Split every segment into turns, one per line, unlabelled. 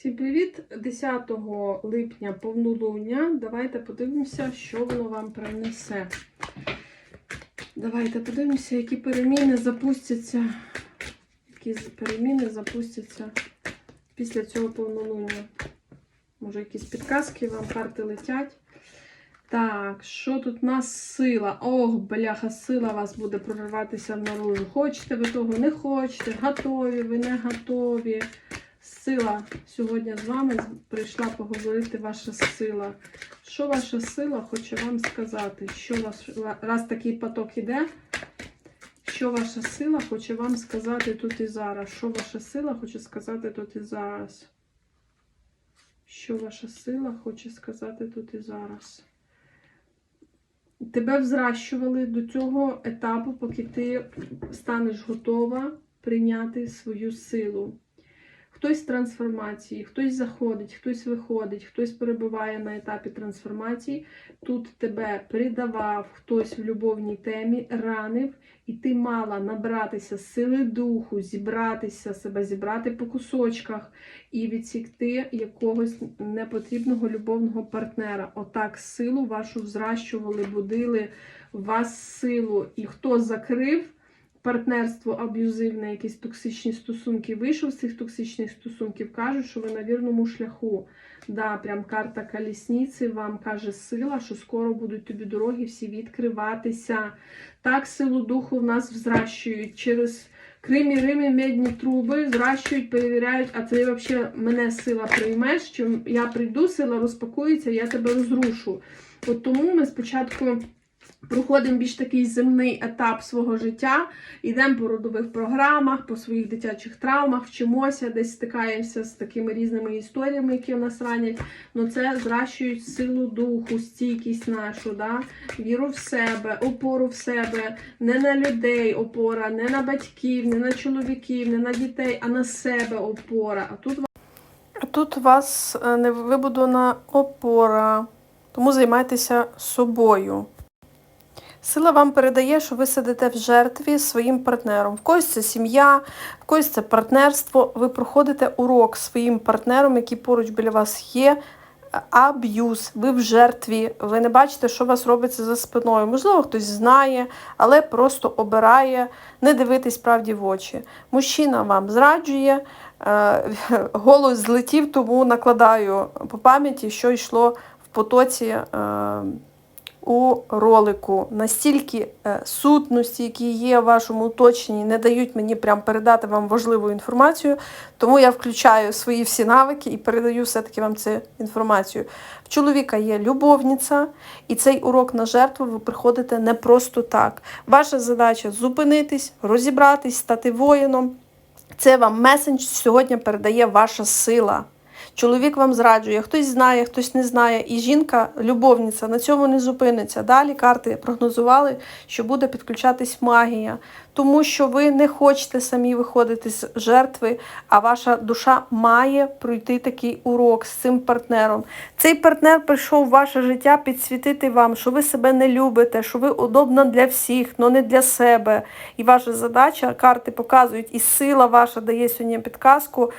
Всім привіт! 10 липня повнолуння. Давайте подивимося, що воно вам принесе. Давайте подивимося, які переміни запустяться. Які переміни запустяться після цього повнолуння. Може, якісь підказки вам карти летять. Так, що тут у нас сила? Ох, бляха, сила вас буде прориватися наружу. Хочете ви того, не хочете, готові, ви не готові. Сила сьогодні з вами прийшла поговорити ваша сила. Що ваша сила хоче вам сказати? Що ваш, раз такий поток іде, що ваша сила хоче вам сказати тут і зараз? Що ваша сила хоче сказати тут і зараз? Що ваша сила хоче сказати тут і зараз? Тебе взращували до цього етапу, поки ти станеш готова прийняти свою силу. Хтось трансформації, хтось заходить, хтось виходить, хтось перебуває на етапі трансформації. Тут тебе придавав хтось в любовній темі, ранив, і ти мала набратися сили духу, зібратися себе, зібрати по кусочках і відсікти якогось непотрібного любовного партнера. Отак силу вашу взращували, будили вас силу. І хто закрив партнерство аб'юзивне, якісь токсичні стосунки, вийшов з цих токсичних стосунків, кажуть, що ви на вірному шляху. Да, прям карта колісниці вам каже сила, що скоро будуть тобі дороги всі відкриватися. Так, силу духу в нас взращують через Кримі, Римі, медні труби, зращують, перевіряють, а ти взагалі мене сила приймеш, чи я прийду, сила розпакується, я тебе розрушу. От тому ми спочатку проходимо більш такий земний етап свого життя, йдемо по родових програмах, по своїх дитячих травмах, вчимося, десь стикаємося з такими різними історіями, які в нас ранять. Ну це зращують силу духу, стійкість нашу, да? віру в себе, опору в себе, не на людей опора, не на батьків, не на чоловіків, не на дітей, а на себе опора. А тут Тут у вас е, не вибудована опора, тому займайтеся собою. Сила вам передає, що ви сидите в жертві своїм партнером. В когось це сім'я, в когось це партнерство. Ви проходите урок своїм партнером, який поруч біля вас є. Аб'юз, ви в жертві, ви не бачите, що вас робиться за спиною. Можливо, хтось знає, але просто обирає не дивитись правді в очі. Мужчина вам зраджує, е, голос злетів, тому накладаю по пам'яті, що йшло в потоці. У ролику. Настільки е, сутності, які є в вашому оточенні, не дають мені прям передати вам важливу інформацію, тому я включаю свої всі навики і передаю все-таки вам цю інформацію. В чоловіка є любовниця, і цей урок на жертву ви приходите не просто так. Ваша задача зупинитись, розібратись, стати воїном. Це вам месендж сьогодні передає ваша сила. Чоловік вам зраджує, хтось знає, хтось не знає. І жінка, любовниця, на цьому не зупиниться. Далі карти прогнозували, що буде підключатись магія, тому що ви не хочете самі виходити з жертви, а ваша душа має пройти такий урок з цим партнером. Цей партнер прийшов в ваше життя підсвітити вам, що ви себе не любите, що ви удобна для всіх, але не для себе. І ваша задача, карти показують, і сила ваша дає сьогодні підказку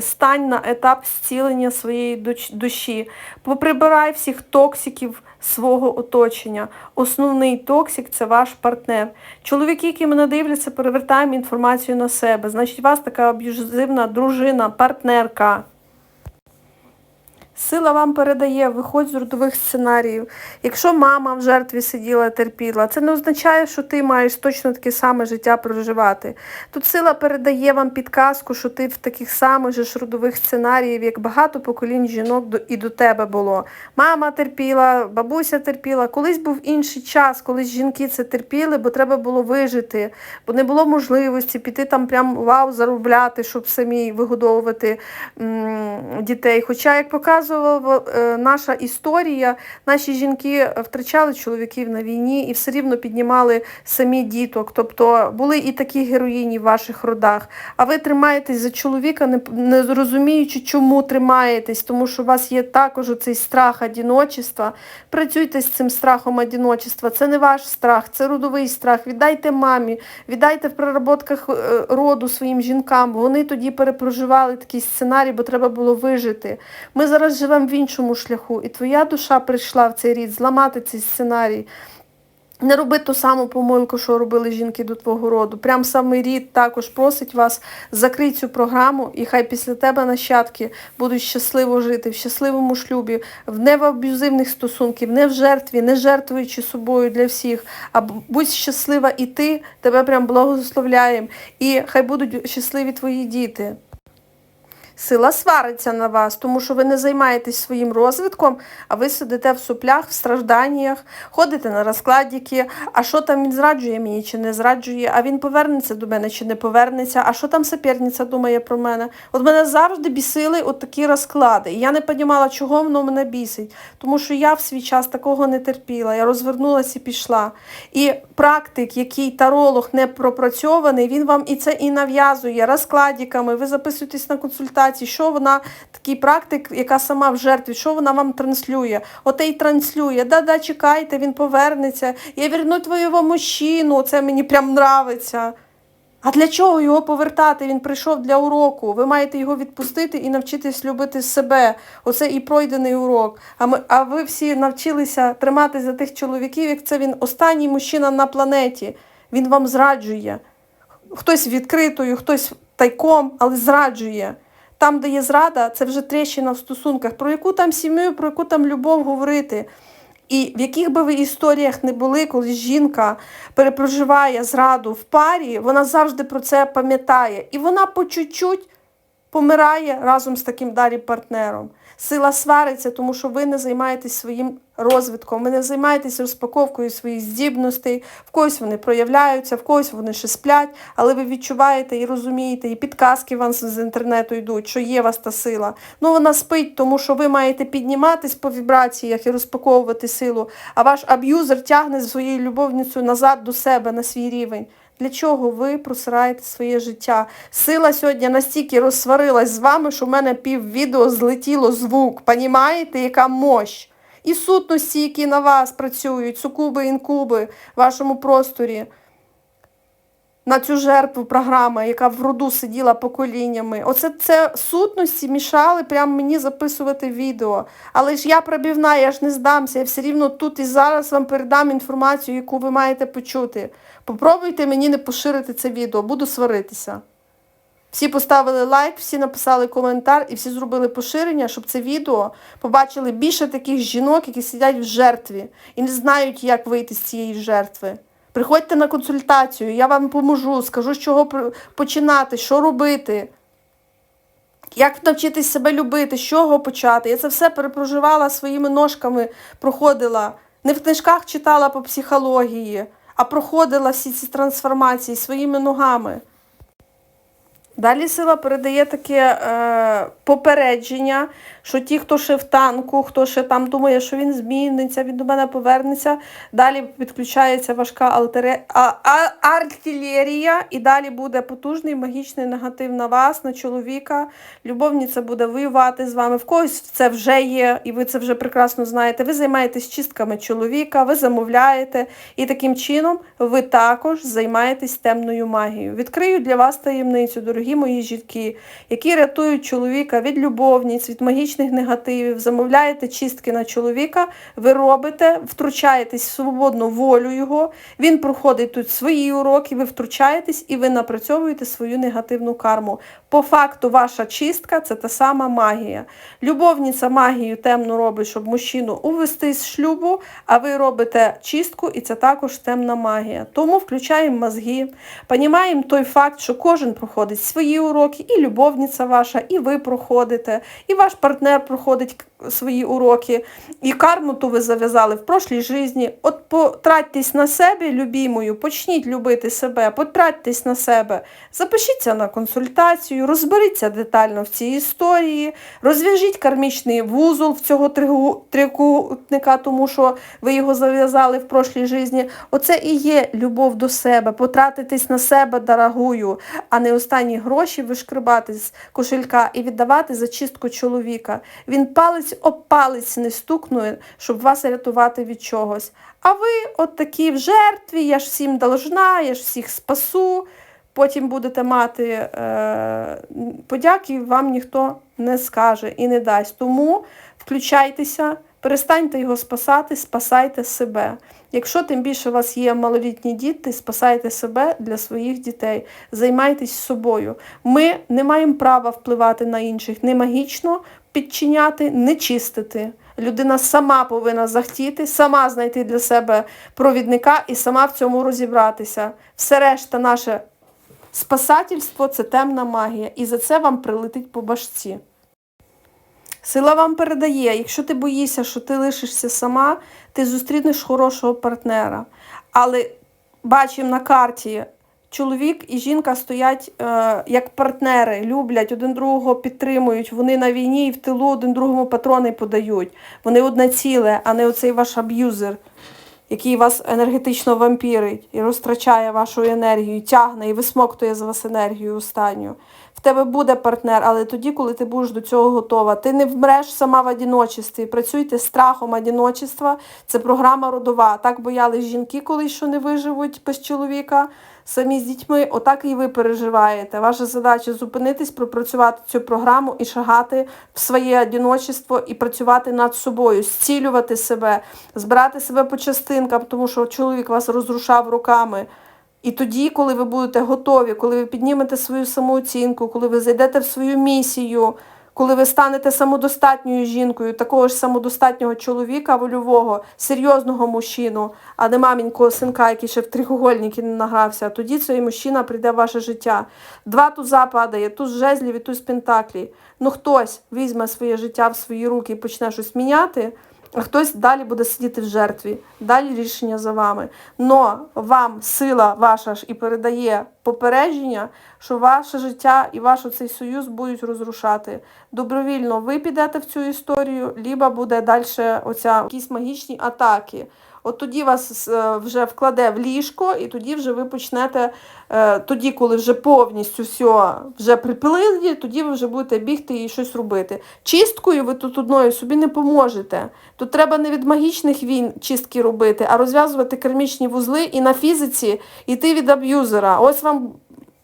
стань на етап зцілення своєї душі. Поприбирай всіх токсиків свого оточення. Основний токсик це ваш партнер. Чоловіки, які мене дивляться, перевертаємо інформацію на себе. Значить, у вас така аб'юзивна дружина, партнерка. Сила вам передає, виходь з родових сценаріїв. Якщо мама в жертві сиділа, терпіла, це не означає, що ти маєш точно таке саме життя проживати. Тут сила передає вам підказку, що ти в таких самих же родових сценаріїв, як багато поколінь жінок і до тебе було. Мама терпіла, бабуся терпіла. Колись був інший час, колись жінки це терпіли, бо треба було вижити, бо не було можливості піти там прям вау, заробляти, щоб самі вигодовувати м дітей. Хоча, як показує,
показувала е, наша історія, наші жінки втрачали чоловіків на війні і все рівно піднімали самі діток. Тобто були і такі героїні в ваших родах. А ви тримаєтесь за чоловіка, не, розуміючи, чому тримаєтесь, тому що у вас є також цей страх одіночества. Працюйте з цим страхом одіночества. Це не ваш страх, це родовий страх. Віддайте мамі, віддайте в переработках е, роду своїм жінкам. Вони тоді перепроживали такий сценарій, бо треба було вижити. Ми зараз живемо в іншому шляху, і твоя душа прийшла в цей рід зламати цей сценарій. Не роби ту саму помилку, що робили жінки до твого роду. Прям самий рід також просить вас закрити цю програму, і хай після тебе нащадки будуть щасливо жити в щасливому шлюбі, в не в аб'юзивних стосунків, не в жертві, не жертвуючи собою для всіх. А будь щаслива і ти, тебе прям благословляємо. І хай будуть щасливі твої діти. Сила свариться на вас, тому що ви не займаєтесь своїм розвитком, а ви сидите в суплях, в стражданнях, ходите на розкладіки, а що там він зраджує мені чи не зраджує, а він повернеться до мене чи не повернеться, а що там соперниця думає про мене. От мене завжди бісили от такі розклади. І я не розуміла, чого воно мене бісить, тому що я в свій час такого не терпіла. Я розвернулася і пішла. І практик, який таролог не пропрацьований, він вам і це і нав'язує розкладіками. Ви записуєтесь на консультації, що вона такий практик, яка сама в жертві, що вона вам транслює. Оте й транслює. Да-да, чекайте, він повернеться. Я верну твоєго мужчину. Це мені прям нравиться. А для чого його повертати? Він прийшов для уроку. Ви маєте його відпустити і навчитись любити себе. Оце і пройдений урок. А ми, а ви всі навчилися тримати за тих чоловіків, як це він останній мужчина на планеті. Він вам зраджує. Хтось відкритою, хтось тайком, але зраджує. Там, де є зрада, це вже тріщина в стосунках. Про яку там сім'ю, про яку там любов говорити. І в яких би ви історіях не були, коли жінка перепроживає зраду в парі, вона завжди про це пам'ятає. І вона по чуть-чуть помирає разом з таким далі партнером. Сила свариться, тому що ви не займаєтесь своїм розвитком, ви не займаєтесь розпаковкою своїх здібностей, в когось вони проявляються, в когось вони ще сплять, але ви відчуваєте і розумієте, і підказки вам з інтернету йдуть, що є у вас та сила. Ну вона спить, тому що ви маєте підніматись по вібраціях і розпаковувати силу, а ваш аб'юзер тягне своєю любовницю назад до себе на свій рівень. Для чого ви просираєте своє життя? Сила сьогодні настільки розсварилась з вами, що в мене пів відео злетіло звук. Понімаєте, яка мощь? І сутності, які на вас працюють, сукуби, інкуби в вашому просторі. На цю жертву програма, яка в роду сиділа поколіннями. Оце це сутності мішали прямо мені записувати відео. Але ж я пробівна, я ж не здамся. Я все рівно тут і зараз вам передам інформацію, яку ви маєте почути. Попробуйте мені не поширити це відео, буду сваритися. Всі поставили лайк, всі написали коментар і всі зробили поширення, щоб це відео побачили більше таких жінок, які сидять в жертві і не знають, як вийти з цієї жертви. Приходьте на консультацію, я вам поможу, скажу, з чого починати, що робити. Як навчитись себе любити, з чого почати? Я це все перепроживала своїми ножками, проходила. Не в книжках читала по психології, а проходила всі ці трансформації своїми ногами. Далі сила передає таке е, попередження, що ті, хто ще в танку, хто ще там думає, що він зміниться, він до мене повернеться. Далі підключається важка алтере... а, а, артилерія, і далі буде потужний магічний негатив на вас, на чоловіка. Любовниця буде воювати з вами. В когось це вже є, і ви це вже прекрасно знаєте. Ви займаєтесь чистками чоловіка, ви замовляєте, і таким чином ви також займаєтесь темною магією. Відкрию для вас таємницю, дорогі мої жінки, які рятують чоловіка від любовниць, від магічних негативів, замовляєте чистки на чоловіка, ви робите, втручаєтесь в свободну волю його, він проходить тут свої уроки, ви втручаєтесь і ви напрацьовуєте свою негативну карму. По факту, ваша чистка це та сама магія. Любовниця магію темну робить, щоб мужчину увести з шлюбу, а ви робите чистку, і це також темна магія. Тому включаємо мозги, понімаємо той факт, що кожен проходить свої уроки, і любовниця ваша, і ви проходите, і ваш партнер проходить к- свої уроки, і карму ту ви зав'язали в прошлій житті. От потратьтесь на себе, любімою, почніть любити себе, потратьтесь на себе, запишіться на консультацію, розберіться детально в цій історії, розв'яжіть кармічний вузол в цього трикутника, тому що ви його зав'язали в прошлій житті. Оце і є любов до себе, потратитись на себе дорогую, а не останні гроші вишкрибати з кошелька і віддавати за чистку чоловіка. Він палець об палець не стукнує, щоб вас рятувати від чогось. А ви от такі в жертві, я ж всім должна, я ж всіх спасу. Потім будете мати е, подяки, вам ніхто не скаже і не дасть. Тому включайтеся, перестаньте його спасати, спасайте себе. Якщо тим більше у вас є малолітні діти, спасайте себе для своїх дітей, займайтесь собою. Ми не маємо права впливати на інших, не магічно підчиняти, не чистити. Людина сама повинна захтіти, сама знайти для себе провідника і сама в цьому розібратися. Все решта наше спасательство це темна магія, і за це вам прилетить по башці. Сила вам передає, якщо ти боїшся, що ти лишишся сама, ти зустрінеш хорошого партнера. Але бачимо на карті, чоловік і жінка стоять е, як партнери, люблять, один другого підтримують. Вони на війні і в тилу один другому патрони подають. Вони одне ціле, а не оцей ваш аб'юзер, який вас енергетично вампірить і розтрачає вашу енергію, тягне і висмоктує з вас енергію останню. В тебе буде партнер, але тоді, коли ти будеш до цього готова. Ти не вмреш сама в одиночестві. Працюйте страхом одиночества. Це програма родова. Так боялись жінки, коли що не виживуть без чоловіка. Самі з дітьми, отак і ви переживаєте. Ваша задача зупинитись, пропрацювати цю програму і шагати в своє одиночество і працювати над собою, зцілювати себе, збирати себе по частинкам, тому що чоловік вас розрушав руками. І тоді, коли ви будете готові, коли ви піднімете свою самооцінку, коли ви зайдете в свою місію, коли ви станете самодостатньою жінкою, такого ж самодостатнього чоловіка, вольового, серйозного мужчину, а не мамінького синка, який ще в трикугольники не награвся, тоді цей мужчина прийде в ваше життя. Два туза падає, туз жезлів і туз пентаклі. Ну хтось візьме своє життя в свої руки і почне щось міняти, хтось далі буде сидіти в жертві. Далі рішення за вами. Но вам сила ваша ж і передає попередження, що ваше життя і ваш цей союз будуть розрушати. Добровільно ви підете в цю історію, ліба буде далі оця якісь магічні атаки. От тоді вас е, вже вкладе в ліжко, і тоді вже ви почнете, е, тоді, коли вже повністю все вже припилили, тоді ви вже будете бігти і щось робити. Чисткою ви тут одною собі не поможете. Тут треба не від магічних війн чистки робити, а розв'язувати кермічні вузли і на фізиці йти від аб'юзера. Ось вам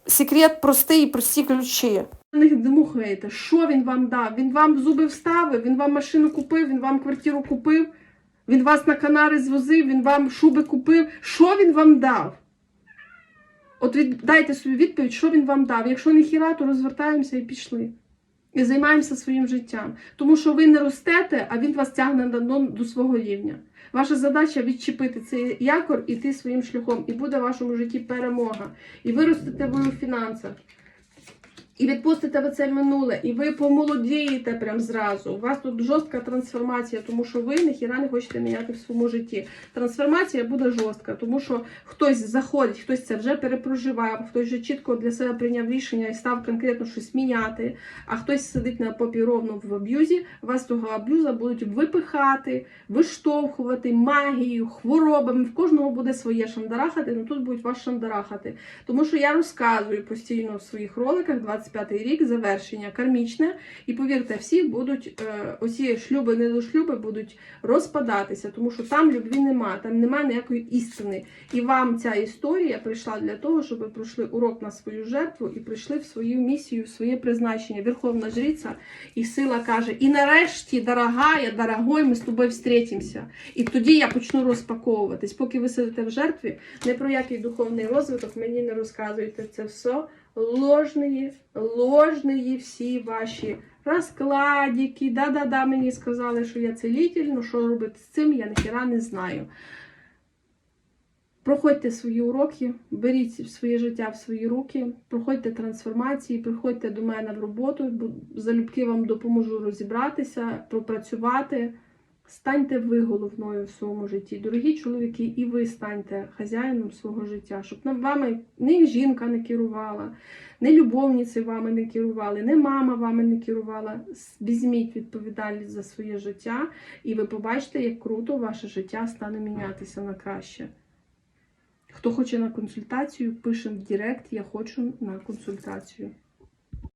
секрет простий і прості ключі.
них дмухаєте. Що він вам дав? Він вам зуби вставив, він вам машину купив, він вам квартиру купив, він вас на Канари звозив, він вам шуби купив. Що він вам дав? От від... дайте собі відповідь, що він вам дав. Якщо не хіра, то розвертаємося і пішли. І займаємося своїм життям. Тому що ви не ростете, а він вас тягне до свого рівня. Ваша задача відчепити цей якор і йти своїм шляхом. І буде в вашому житті перемога. І ви ростете ви у фінансах. І відпустите ви це минуле, і ви помолодієте прям зразу. У вас тут жорстка трансформація, тому що ви ніхіра не хочете міняти в своєму житті. Трансформація буде жорстка, тому що хтось заходить, хтось це вже перепроживав, хтось вже чітко для себе прийняв рішення і став конкретно щось міняти, а хтось сидить на попі ровно в аб'юзі, вас того аб'юза будуть випихати, виштовхувати магією, хворобами. В кожного буде своє шандарахати, але тут будуть вас шандарахати. Тому що я розказую постійно в своїх роликах 25-й рік завершення кармічне. І повірте, всі будуть е, оці шлюби, недошлюби будуть розпадатися, тому що там любві нема, там немає ніякої істини. І вам ця історія прийшла для того, щоб ви пройшли урок на свою жертву і прийшли в свою місію, в своє призначення. Верховна жриця і сила каже: І нарешті, дорогая, дорогой, ми з тобою встретимося. І тоді я почну розпаковуватись. Поки ви сидите в жертві, не про який духовний розвиток мені не розказуйте. Це все ложні, ложні всі ваші розкладики. Да-да-да, мені сказали, що я целитель, ну що робити з цим, я ніхіра не знаю. Проходьте свої уроки, беріть своє життя в свої руки, проходьте трансформації, приходьте до мене в роботу, залюбки вам допоможу розібратися, пропрацювати. Станьте ви головною в своєму житті. Дорогі чоловіки, і ви станьте хазяїном свого життя, щоб нам вами ні жінка не керувала, ні любовниці вами не керували, ні мама вами не керувала. Візьміть відповідальність за своє життя, і ви побачите, як круто ваше життя стане мінятися на краще. Хто хоче на консультацію, пишемо в Директ, я хочу на консультацію.